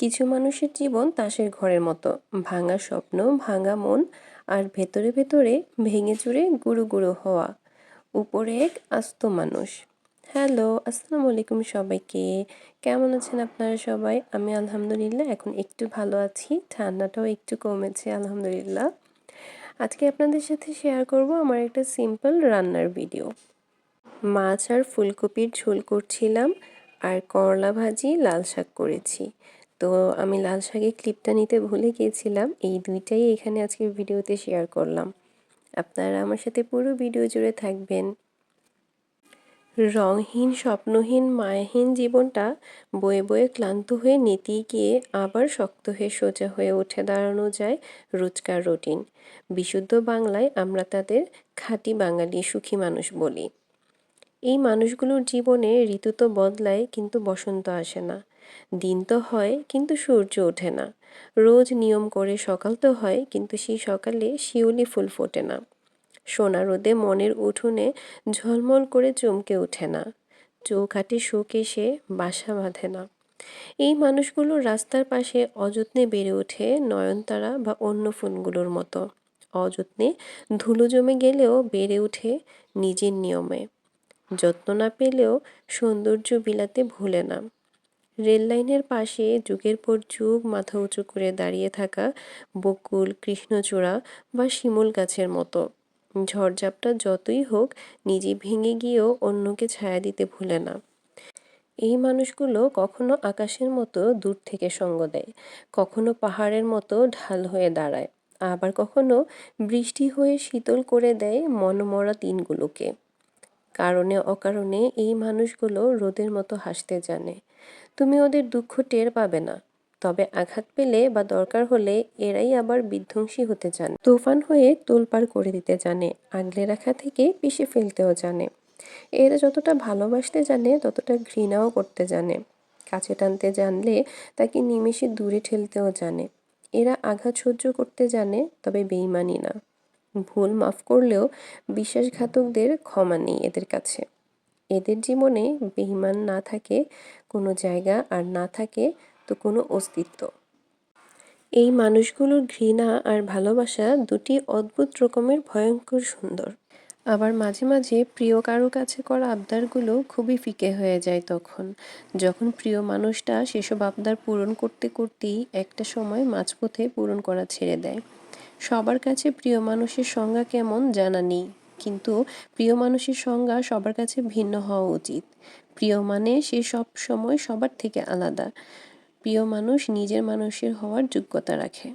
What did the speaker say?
কিছু মানুষের জীবন তাসের ঘরের মতো। ভাঙা স্বপ্ন, ভাঙা মন আর ভেতরে ভেতরে ভেঙে চুরে গুঁড়ো গুঁড়ো হওয়া। উপরে এক আস্ত মানুষ। হ্যালো, আসসালামু আলাইকুম সবাইকে। কেমন আছেন আপনারা সবাই? আমি আলহামদুলিল্লাহ এখন একটু ভালো আছি। ঠান্ডাটাও একটু কমেছে, আলহামদুলিল্লাহ। আজকে আপনাদের সাথে শেয়ার করব আমার একটা সিম্পল রান্নার ভিডিও মাছ আর ফুলকপির ঝোল করছিলাম আর করলা ভাজি লাল শাক করেছি। তো আমি লাল শাকের ক্লিপটা নিতে ভুলে গিয়েছিলাম। এই দুইটাই এখানে আজকের ভিডিওতে শেয়ার করলাম। আপনারা আমার সাথে পুরো ভিডিও জুড়ে থাকবেন। রংহীন স্বপ্নহীন, মায়াহীন জীবনটা বয়ে বয়ে ক্লান্ত হয়ে নিতে গিয়ে আবার শক্ত হয়ে সোজা হয়ে উঠে দাঁড়ানো যায় রোজকার রুটিন। বিশুদ্ধ বাংলায় আমরা তাদের খাঁটি বাঙালি সুখী মানুষ বলি। এই মানুষগুলোর জীবনে ঋতু তো বদলায়, কিন্তু বসন্ত আসে না। দিন তো হয়, কিন্তু সূর্য ওঠে না। রোজ নিয়ম করে সকাল তো হয়, কিন্তু সেই সকালে শিউলি ফুল ফোটে না। সোনা রোদে মনের উঠোনে ঝলমল করে চমকে ওঠে না। চৌখাটে শোক এসে বাসা বাঁধে না। এই মানুষগুলো রাস্তার পাশে অযত্নে বেড়ে ওঠে নয়নতারা বা অন্য ফুলগুলোর মতো। অযত্নে ধুলো জমে গেলেও বেড়ে ওঠে নিজের নিয়মে। যত্ন না পেলেও সৌন্দর্য বিলাতে ভুলে না। রেল লাইনের পাশে যুগের পর যুগ মাথা উঁচু করে দাঁড়িয়ে থাকা বকুল, কৃষ্ণচূড়া বা শিমুল গাছের মতো। ঝড়ঝাপটা যতই হোক, নিজে ভেঙে গিয়েও অন্যকে ছায়া দিতে ভুলে না। এই মানুষগুলো কখনো আকাশের মতো দূর থেকে সঙ্গ দেয়, কখনো পাহাড়ের মতো ঢাল হয়ে দাঁড়ায়, আবার কখনো বৃষ্টি হয়ে শীতল করে দেয় মনমরা দিনগুলোকে কারণে অকারণে এই মানুষগুলো রোদের মতো হাসতে জানে। তুমি ওদের দুঃখ টের পাবে না। তবে আঘাত পেলে বা দরকার হলে এরাই আবার বিধ্বংসী হতে চান তুফান হয়ে তোলপাড় করে দিতে জানে, আগলে রাখা থেকে পিষে ফেলতেও জানে। এরা যতটা ভালোবাসতে জানে, ততটা ঘৃণাও করতে জানে। কাছে টানতে জানলে তাকে নিমেষে দূরে ঠেলতেও জানে। এরা আঘাত সহ্য করতে জানে, তবে বেইমানি না। ভুল মাফ করলেও বিশ্বাসঘাতকদের ক্ষমা নেই এদের কাছে। এদের জীবনে বেহিমান না থাকে, কোনো জায়গা আর না থাকে তো কোনো অস্তিত্ব। এই মানুষগুলোর ঘৃণা আর ভালোবাসা দুটি অদ্ভুত রকমের ভয়ঙ্কর সুন্দর। আবার মাঝে মাঝে প্রিয় কারও কাছে করা আবদারগুলো খুবই ফিকে হয়ে যায় তখন। যখন প্রিয় মানুষটা সেসব আবদার পূরণ করতে করতেই একটা সময় মাঝপথে পূরণ করা ছেড়ে দেয়। সবার কাছে প্রিয় মানুষের সংজ্ঞা কেমন জানা নেই, কিন্তু প্রিয় মানুষের সংজ্ঞা সবার কাছে ভিন্ন হওয়া উচিত। প্রিয় মানে সে সব সময় সবার থেকে আলাদা। প্রিয় মানুষ নিজের মানুষের হওয়ার যোগ্যতা রাখে।